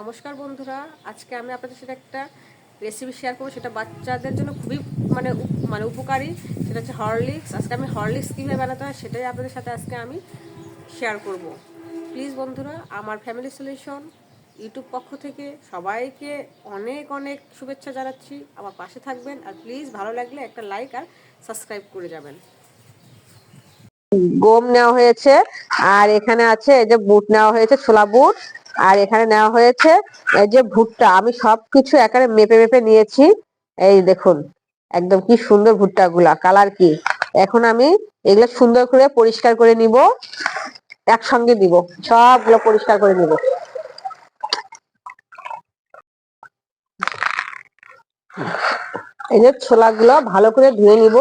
নমস্কার বন্ধুরা, আজকে আমি আপনাদের সাথে একটা রেসিপি শেয়ার করব। সেটা বাচ্চাদের জন্য খুবই মানে মানে উপকারী। সেটা হচ্ছে হরলিক্স আজকে আমি হরলিক্স কীভাবে বানাতে হয় সেটাই আপনাদের সাথে আজকে আমি শেয়ার করব। প্লিজ বন্ধুরা, আমার ফ্যামিলি সলিউশন ইউটিউব পক্ষ থেকে সবাইকে অনেক অনেক শুভেচ্ছা জানাচ্ছি। আমার পাশে থাকবেন আর প্লিজ ভালো লাগলে একটা লাইক আর সাবস্ক্রাইব করে যাবেন। গম নেওয়া হয়েছে, আর এখানে আছে এই যে বুট নেওয়া হয়েছে, ছোলা বুট, আর এখানে নেওয়া হয়েছে এই যে ভুট্টা। আমি সবকিছু এখানে মেপে মেপে নিয়েছি। এই দেখুন, একদম কি সুন্দর ভুট্টা গুলা কালার কি? এখন আমি এগুলো সুন্দর করে পরিষ্কার করে নিব, একসঙ্গে দিব, সবগুলো পরিষ্কার করে নিব। এই যে ছোলাগুলো ভালো করে ধুয়ে নিব।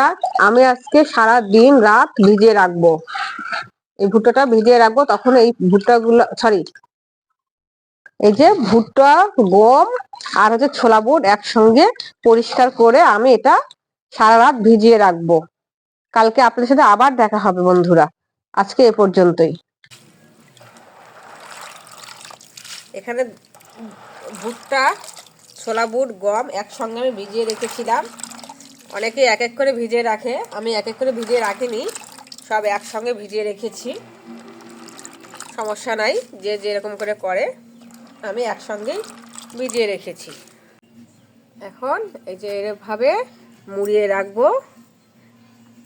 ভুট্টাটা আমি আজকে সারা দিন রাত ভিজিয়ে রাখব। এই ভুট্টাটা ভিজিয়ে রাখব, তখন এই ভুট্টাগুলো সরি এই যে ভুট্টা, গম আর হচ্ছে ছোলা বুট একসঙ্গে পরিষ্কার করে আমি এটা সারা রাত ভিজিয়ে রাখব। কালকে আপনাদের সাথে আবার দেখা হবে বন্ধুরা। আজকে এ পর্যন্তই। এখানে ভুট্টা, ছোলা বুট, গম একসঙ্গে আমি ভিজিয়ে রেখেছিলাম। অনেকে এক এক করে ভিজিয়ে রাখে। আমি এক এক করে ভিজিয়ে রাখিনি, সব একসঙ্গে ভিজিয়ে রেখেছি। সমস্যা নাই, যে যেরকম করে করে, আমি একসঙ্গেই ভিজিয়ে রেখেছি। এখন এই যে এভাবে মুড়িয়ে রাখব,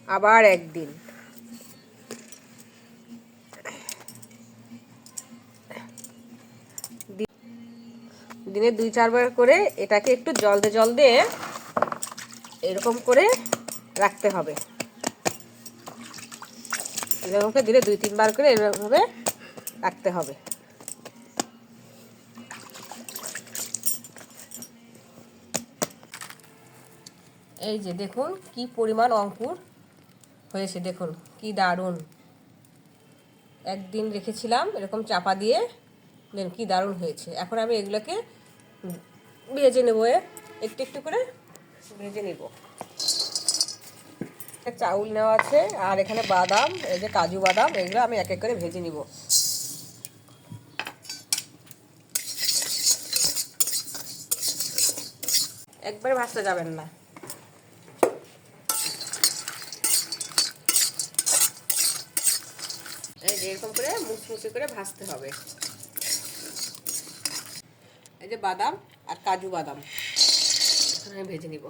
আবার একদিন। দিনে দুই চারবার করে এটাকে একটু জল দিয়ে জল দিয়ে এরকম করে রাখতে হবে। এরকম করে দিলে দুই, তিনবার করে এরকমভাবে রাখতে হবে। এই যে দেখুন কি পরিমাণ অঙ্কুর হয়েছে, দেখুন কি দারুণ। একদিন রেখেছিলাম, এরকম চাপা দিয়ে দেন, কি দারুণ হয়েছে। এখন আমি এগুলোকে ভেজে নেব, একটু একটু করে ভেজে নেব। চাউল নেওয়া আছে, আর এখানে বাদাম, এই যে কাজু বাদাম, এগুলো আমি এক এক করে ভেজে নিব। একবারে ভাজতে যাবেন না। এই এরকম করে মুচমুচে করে ভাজতে হবে। এই যে বাদাম আর কাজু বাদাম। এখন আমি ভেজে নিব।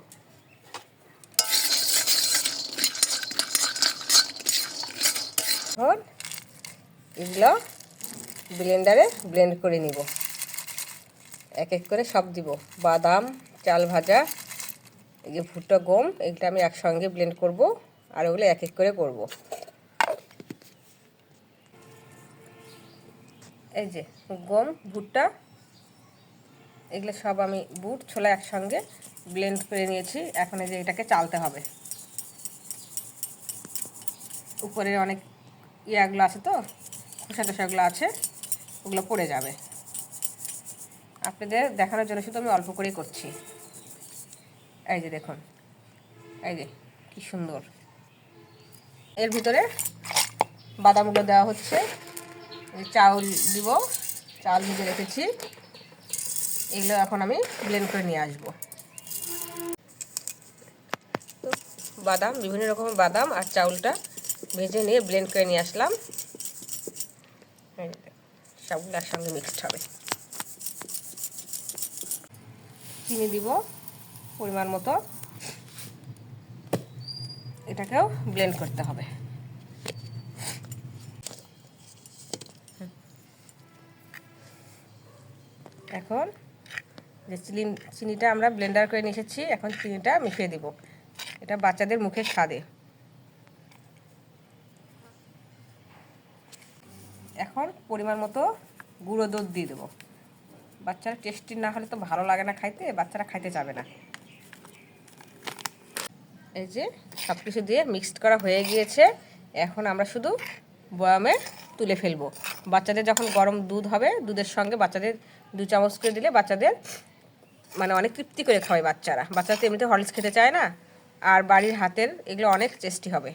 এখন এগুলো ব্লেন্ডারে ব্লেন্ড করে নিব। এক এক করে সব দিব। বাদাম, চাল ভাজা, এই যে ভুট্টা গম, এগুলো আমি একসঙ্গে ব্লেন্ড করব আর ওগুলো এক এক করে করব। এই যে গম, ভুট্টা এগুলো সব আমি বুট, ছোলা একসঙ্গে ব্লেন্ড করে নিয়েছি। এখন এই যে এটাকে চালতে হবে। উপরে অনেক ইয়াগুলো আছে তো খোসা টোসাগুলো আছে, ওগুলো পড়ে যাবে। আপনাদের দেখানোর জন্য শুধু আমি অল্প করেই করছি। এই যে দেখুন, এই যে কি সুন্দর। এর ভিতরে বাদামগুলো দেওয়া হচ্ছে। চাউল দিব চাল ভিজে রেখেছি। এগুলো এখন আমি ব্লেন্ড করে নিয়ে আসব। বাদাম, বিভিন্ন রকমের বাদাম আর চাউলটা ভেজে নিয়ে ব্লেন্ড করে নিয়ে আসলাম। সবগুলো একসঙ্গে মিক্সড হবে। চিনি দিব পরিমাণ মতো। এটাকেও ব্লেন্ড করতে হবে। এখন যে চিনি চিনিটা আমরা ব্লেন্ডার করে নিয়ে এসেছি, এখন চিনিটা মিশিয়ে দিব। এটা বাচ্চাদের মুখে স্বাদে। এখন পরিমাণ মতো গুঁড়ো দুধ দিয়ে দেবো। বাচ্চারা টেস্টি না হলে তো ভালো লাগে না খাইতে, বাচ্চারা খাইতে যাবে না। এই যে সব কিছু দিয়ে মিক্সড করা হয়ে গিয়েছে। এখন আমরা শুধু বয়ামে তুলে ফেলব। বাচ্চাদের যখন গরম দুধ হবে, দুধের সঙ্গে বাচ্চাদের দু চামচ করে দিলে বাচ্চাদের মানে অনেক তৃপ্তি করে খাওয়ায় বাচ্চারা। বাচ্চারা তো এমনিতে হরলিক্স খেতে চায় না। আর বাড়ির হাতের এগুলো অনেক টেস্টি হবে।